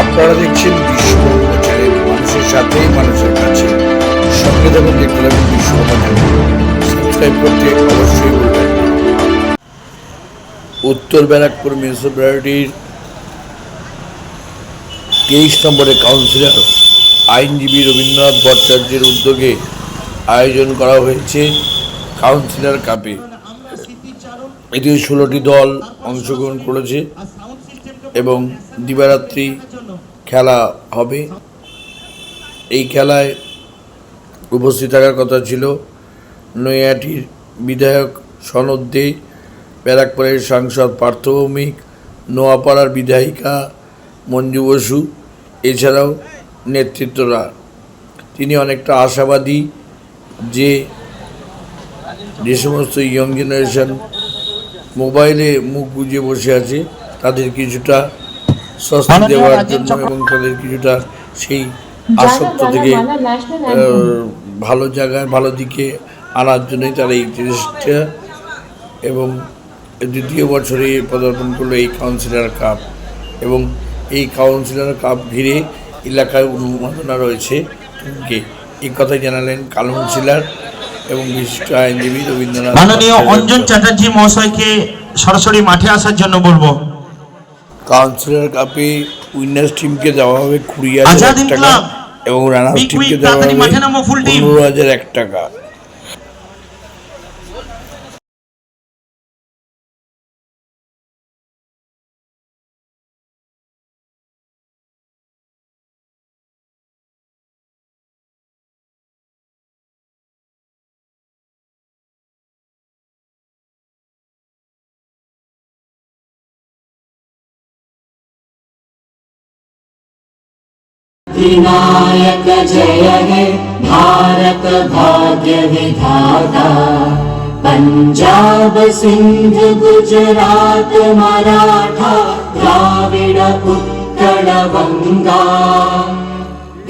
আপনারা দেখছেন বিশ্বকর্মা চ্যানেল মানুষের সাথে মানুষের কাছে। সঙ্গে থাকুন, দেখতে লাগবেন বিশ্বকর্মা চ্যানেল সাবস্ক্রাইব করতে অবশ্যই উত্তর ব্যারাকপুর মিউনিসিপ্যালিটির তেইশ নম্বরে কাউন্সিলর, আইনজীবী রবীন্দ্রনাথ ভট্টাচার্যের উদ্যোগে আয়োজন করা হয়েছে কাউন্সিলর কাপে। এতে ষোলোটি দল অংশগ্রহণ করেছে এবং দিবারাত্রি খেলা হবে। এই খেলায় উপস্থিত থাকার কথা ছিল নৈয়াটির বিধায়ক সনদ দে, ব্যারাকপুরের সাংসদ পার্থ ভৌমিক, নোয়াপাড়ার বিধায়িকা মঞ্জু বসু, এছাড়াও নেতৃত্বরা। তিনি অনেকটা আশাবাদী যে যে সমস্ত ইয়ং জেনারেশন মোবাইলে মুখ বুজে বসে আছে, তাদের কিছুটা স্বস্তি দেওয়ার জন্য এবং তাদের কিছুটা সেই আসক্ত থেকে ভালো জায়গায় ভালো দিকে আনার জন্যই তারা এই জিনিসটা এবং দ্বিতীয় বছরে পদার্পণ করল এই কাউন্সিলর কাপ এবং এই কাউন্সিলর কাপ ঘিরে এলাকায় উন্মাদনা রয়েছে এই কথাই জানালেন কাউন্সিলর এবং বিশিষ্ট আইনজীবী রবীন্দ্রনাথ মাননীয় অঞ্জন চ্যাটার্জি মহাশয়কে সরাসরি মাঠে আসার জন্য বলব। কাউন্সিলর কাপে উইনার্স টিমকে দেওয়া হবে কুড়ি হাজার টাকা এবং রানার্স টিমকে দেওয়া হবে। পনেরো হাজার এক টাকা विनायक जय हे भारत भाग्य विधाता। पंजाब सिंध गुजरात मराठा द्राविड उत्कल बंगा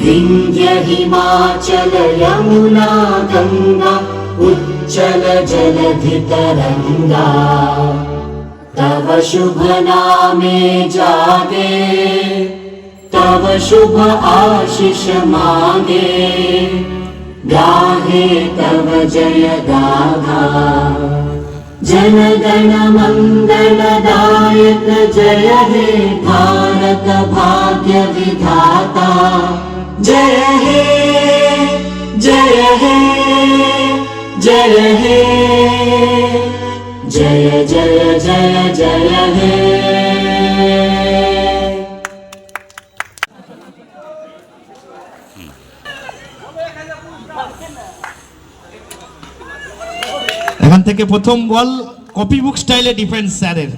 विंध्य हिमाचल यमुना गंगा उच्चल जलधि तरंगा तव शुभ नामे जागे तव शुभ आशिष मागे। गाहे तव जय गाथा जन गण मंगलदायक जय हे भारत भाग्य विधाता। जय हे जय हे जय हे। जय जय जय जय हे এখান থেকে প্রথম বল কপি বুক স্টাইলে ডিফেন্স স্যারের।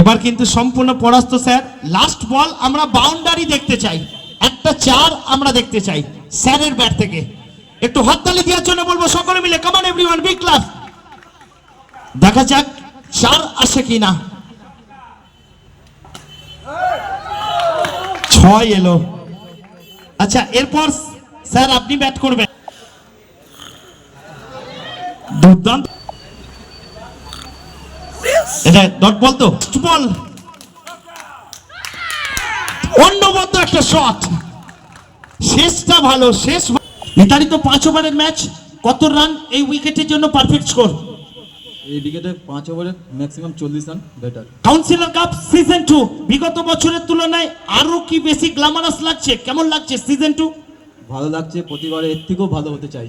এবার কিন্তু সম্পূর্ণ পরাস্ত স্যার। লাস্ট বল আমরা বাউন্ডারি দেখতে চাই। একটা চার আমরা দেখতে চাই স্যারের ব্যাট থেকে। একটু হাততালি দেওয়ার জন্য বলব সকলে মিলে। কামান এভরিওয়ান বিগ ক্লাস দেখা যাক আসে কিনা? ছয় এলো। আচ্ছা এরপর স্যার আপনি ব্যাট করবেন। দুর্দান্ত। এটা ডট বল তো? বল অন্যবদ্ধ একটা শট শেষটা ভালো, শেষ নির্ধারিত পাঁচ ওভারের ম্যাচ কত রান এই উইকেটের জন্য পারফেক্ট স্কোর এই উইকেটে পাঁচ ওভারে ম্যাক্সিমাম চল্লিশ run better counsellor cup season two বিগত বছরের তুলনায় আরও কি বেশি গ্ল্যামারাস লাগছে? কেমন লাগছে সিজন টু ভালো লাগছে প্রতিবারে এর থেকেও ভালো হতে চাই।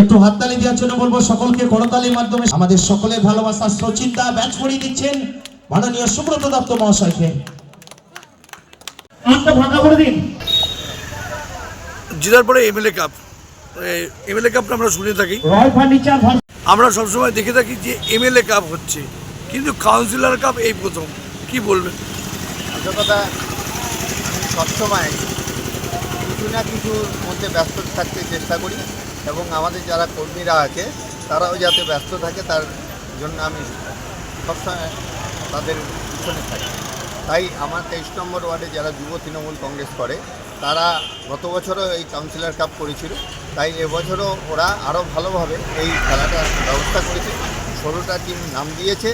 একটু হাততালি দেওয়ার জন্য বলব সকলকে করতালির মাধ্যমে আমাদের সকলের ভালোবাসা সচিন্তা ব্যাচ করিয়ে দিচ্ছেন মাননীয় সুব্রত দত্ত মহাশয়কে। ফাঁকা করে দিন। জেতার পরে এমএলএ কাপ এমএলএ কাপটা আমরা শুনে থাকি। আমরা সবসময় দেখে থাকি যে এমএলএ কাপ হচ্ছে। কিন্তু কাউন্সিলর কাপ এই প্রথম। কি বলবেন? আসল কথা আমি সবসময় কিছু না কিছুর মধ্যে ব্যস্ত থাকতে চেষ্টা করি এবং আমাদের যারা কর্মীরা আছে তারাও যাতে ব্যস্ত থাকে তার জন্য আমি সবসময় তাদের পিছনে থাকি। তাই আমার তেইশ নম্বর ওয়ার্ডে যারা যুব তৃণমূল কংগ্রেস করে তারা গত বছরও এই কাউন্সিলর কাপ করেছিল। তাই এবছরও ওরা আরও ভালোভাবে এই খেলাটার ব্যবস্থা করেছে। ষোলোটা টিম নাম দিয়েছে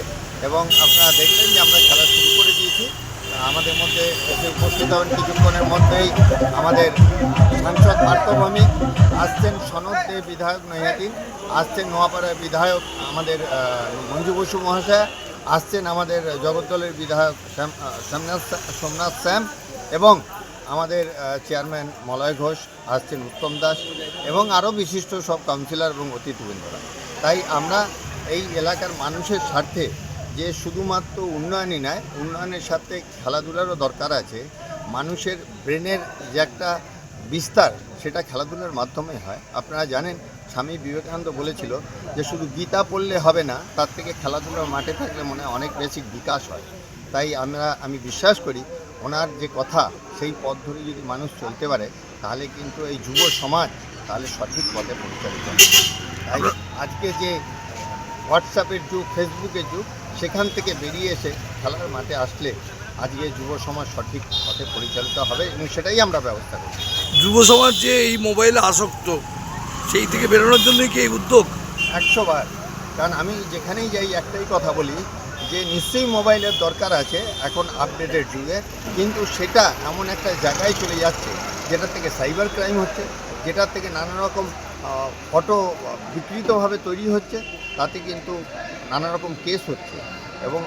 এবং আপনারা দেখলেন যে আমরা খেলা শুরু করে দিয়েছি। আমাদের মধ্যে এসে উপস্থিত হবেন কিছুক্ষণের মধ্যেই আমাদের সাংসদ পার্থভূমি, আসছেন সনদ দে বিধায়ক নৈহাটিন আসছেন নোয়াপাড়ার বিধায়ক আমাদের মঞ্জু বসু মহাশয়, আসছেন আমাদের জগদ্দলের বিধায়ক শ্যাম সোমনাথ শ্যাম এবং আমাদের চেয়ারম্যান মলয় ঘোষ, আসছেন উত্তম দাস এবং আরও বিশিষ্ট সব কাউন্সিলর এবং অতিথিবৃন্দরা। তাই আমরা এই এলাকার মানুষের স্বার্থে যে শুধুমাত্র উন্নয়নই নয়, উন্নয়নের সাথে খেলাধুলারও দরকার আছে, মানুষের ব্রেনের যে একটা বিস্তার সেটা খেলাধুলার মাধ্যমে হয়। আপনারা জানেন, স্বামী বিবেকানন্দ বলেছিল যে শুধু গীতা পড়লে হবে না, তার থেকে খেলাধুলার মাঠে থাকলে মনে অনেক বেশি বিকাশ হয়। তাই আমরা, আমি বিশ্বাস করি ওনার যে কথা সেই পথ ধরে যদি মানুষ চলতে পারে তাহলে কিন্তু এই যুব সমাজ তাহলে সঠিক পথে পরিচালিত হবে। তাই আজকে যে হোয়াটসঅ্যাপের যুগ ফেসবুকের যুগ সেখান থেকে বেরিয়ে এসে খেলার মাঠে আসলে আজকে যুব সমাজ সঠিক পথে পরিচালিত হবে এবং সেটাই আমরা ব্যবস্থা করি যুব সমাজ যে এই মোবাইলে আসক্ত সেই থেকে বেরোনোর জন্যই কি এই উদ্যোগ? একশো বার। কারণ আমি যেখানেই যাই একটাই কথা বলি যে নিশ্চয়ই মোবাইলের দরকার আছে এখন আপডেটের যুগে কিন্তু সেটা এমন একটা জায়গায় চলে যাচ্ছে যেটা থেকে সাইবার ক্রাইম হচ্ছে যেটার থেকে নানা রকম ফটো বিকৃতভাবে তৈরি হচ্ছে তাতে কিন্তু নানা রকম কেস হচ্ছে। এবং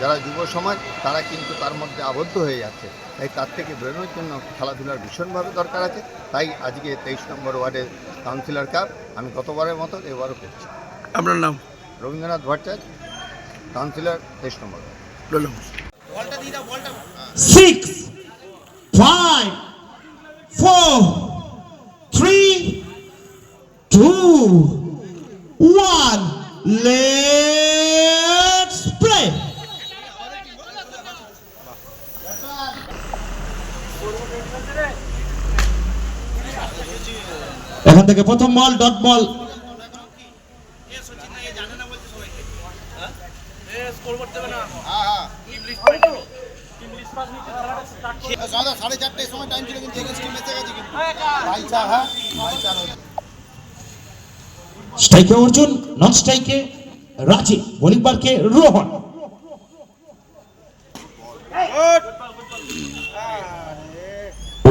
যারা যুব সমাজ তারা কিন্তু তার মধ্যে আবদ্ধ হয়ে যাচ্ছে। তাই তার থেকে বেরোনোর জন্য খেলাধুলার ভীষণভাবে দরকার আছে। তাই আজকে তেইশ নম্বর ওয়ার্ডের কাউন্সিলর কাপ আমি গতবারের মতো এবারও করছি। আপনার নাম? রবীন্দ্রনাথ ভট্টাচার্য। কাউন্সিলর তেইশ নম্বর। বললাম six, five, four, three, two, one. Let's এখান থেকে প্রথম বল ডট বল। স্ট্রাইকে অর্জুন, নন স্ট্রাইকে রাজীব বোলিং বারকে রোহন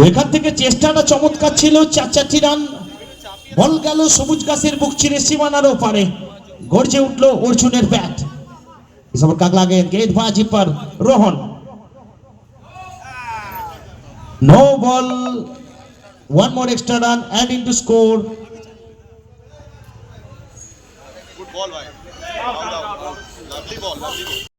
এখান থেকে চেষ্টাটা চমৎকার ছিল, চার চারটি রান। বল গেল, সবুজ গাছের বুক চিরে সীমানার ওপারে গর্জে উঠল অর্জুনের bat. Disambut kang langit kini wajiban Rohon. No ball. One more extra run and into score.